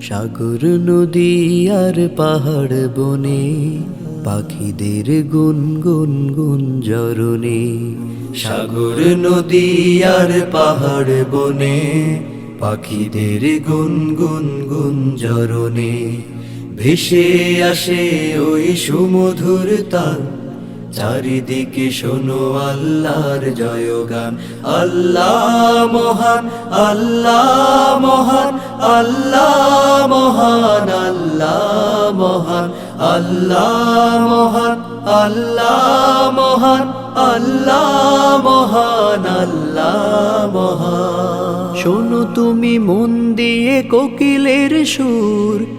সাগর, নদী আর পাহাড় বনে, পাখিদের গুন গুন গুন জরনে সাগর, নদী আর পাহাড় বনে, পাখিদের গুন গুন গুন জরনে ভেসে আসে ওই সুমধুর তান চারিদিকে শোনো আল্লাহর জয়গান। আল্লাহ মহান আল্লাহ মহান আল্লাহ মহান আল্লাহ মহান আল্লাহ মহান আল্লাহ মহান আল্লাহ মহান আল্লাহ মহান। শোনো তুমি মন দিয়ে কোকিলের সুর।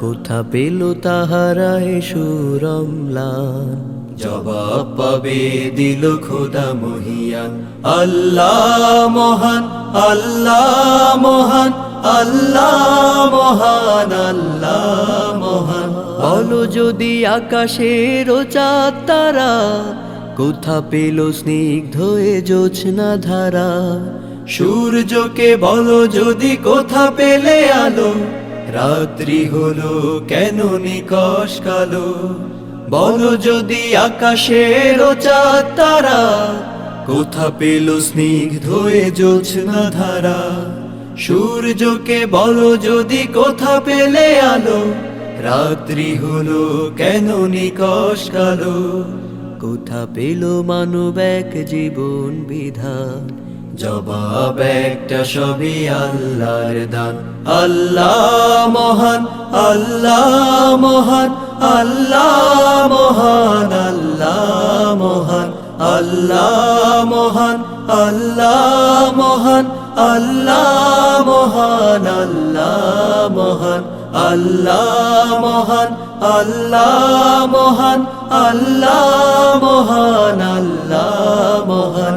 কোথা পেল তাহারা সুরমলান জবাব পাবে দিল খোদা মহিয়ান আল্লাহ মহান আল্লাহ মহান আল্লাহ মহান আল্লাহ মহান। বলো যদি আকাশের চাঁদ তারা কোথা পেল স্নিগ্ধ এ জোছনা ধারা? সূর্যকে বলো যদি কোথা পেলে আলো? রাত্রি হলো কেন নিকশ কালো? বলো যদি আকাশের চাঁদ তারা, কোথা পেল স্নিগ্ধ জোছনা ধারা? সূর্যকে বলো যদি কোথা পেলে আলো? রাত্রি হলো কেন নিকশ কালো? কোথা পেল মানব এক জীবন বিধান? জবাব একটা সবই আল্লাহর দান আল্লাহ মহান আল্লাহ মহান আল্লাহ মহান আল্লাহ মহান আল্লাহ মহান আল্লাহ মহান আল্লাহ মহান আল্লাহ মহান আল্লাহ মহান আল্লাহ মহান আল্লাহ মহান আল্লাহ মহান